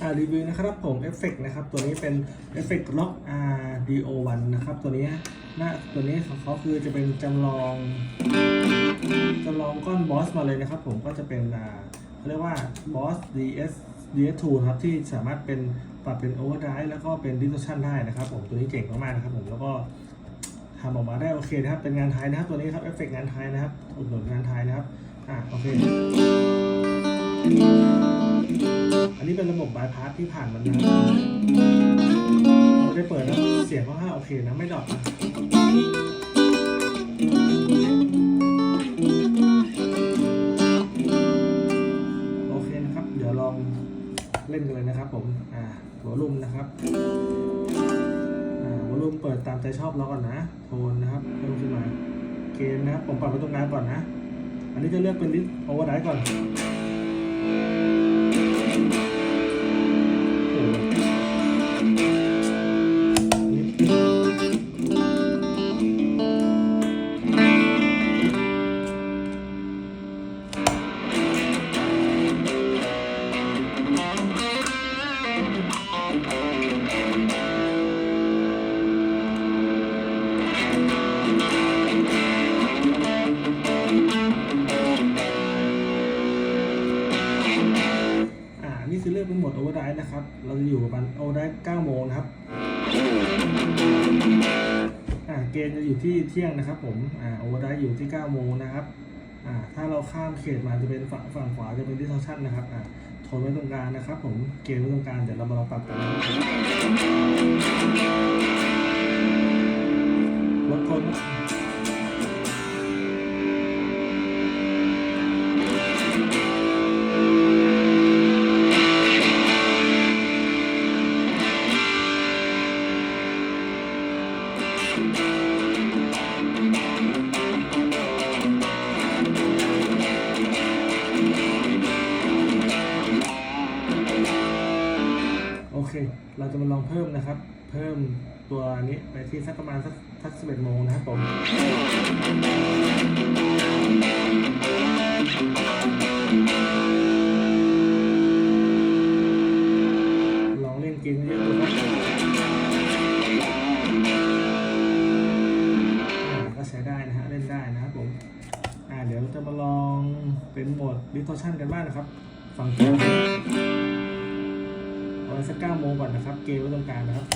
อ่ารีวิวนะครับผมเอฟเฟกนะครับตัวนี้เป็นเอฟเฟกล็อก RDO1 นะครับตัวนี้หน้าตัวนี้ของเขาคือจะเป็นจำลองจำลองก้อนบอสมาเลยนะครับผมก็จะเป็นอ่าเขาเรียกว่าบอส DS DS2 นะครับที่สามารถเป็นปรับเป็นโอเวอร์ไดแล้วก็เป็นดิส o ชันได้นะครับผมตัวนี้เก่งมากๆนะครับผมแล้วก็ทำออกมาได้โอเคนะครับเป็นงานไทยนะครับตัวนี้ครับเอฟเฟกงานไทยนะครับอุดหนุนงานไทยนะครับอ่าโอเค อันนี้เป็นระบบบายพาสที่ผ่านมันนะเราได้เปิดแล้วเสียงก็ห้าโอเคนะไม่ดรอปนะโอเคนะครับ เดี๋ยวลองเล่นกันเลยนะครับ ผมอ่าหัวลุ่มนะครับอ่าหัวลุ่มเปิดตามใจชอบเราก่อนนะ โทนนะครับเพิ่มขึ้นมาเกณฑ์นะครับผมปรับไว้ตรงกลางก่อนนะ อันนี้จะเลือกเป็นลิสโอเวอร์ไดก่อน โดโอเวอร์ไดนะครับ เราจะอยู่ประมาณโอเวอร์ได9โมงนะครับอ่าเกณฑ์จะอยู่ที่เที่ยงนะครับผมอ่าโอเวอร์ไดอยู่ที่9โมงนะครับอ่าถ้าเราข้ามเขตมาจะเป็นฝั่งฝั่งขวาจะเป็นดิส o ชันนะครับอ่าทนไว้ตรงกลางนะครับ ผมเกณฑ์ไว้ตรงกลางเดี๋ยวเรามาลองปรับกัน โอเค เราจะมาลองเพิ่มนะครับ เพิ่มตัวนี้ไปที่สักประมาณสักสักสิบเอ็ดโมงนะครับผม ดิสโทชันกันบ้างนะครับ ฟังเกมเอาสักเก้าโมงก่อนนะครับ เกมไว้ตรงกลางนะครับ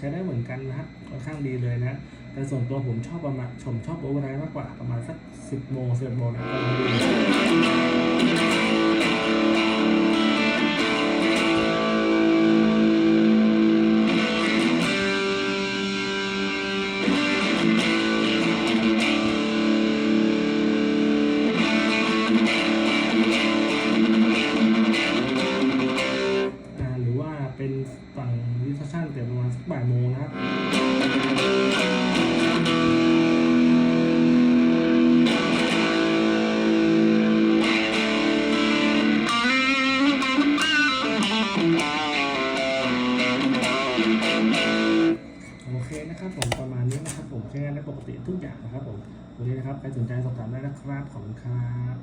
ใช้ได้เหมือนกันนะฮะค่อนข้างดีเลยนะ แต่ส่วนตัวผมชอบประมาณผมชอบโอเวอร์ไดมากกว่าประมาณสักสิบโมงสิบโมงนะ โมงนะโอเคนะครับผมประมาณนี้นะครับผมแค่นั้นปกติทุกอย่างนะครับผมวันนี้นะครับใครสนใจสอบถามได้นะครับขอบคุณครับ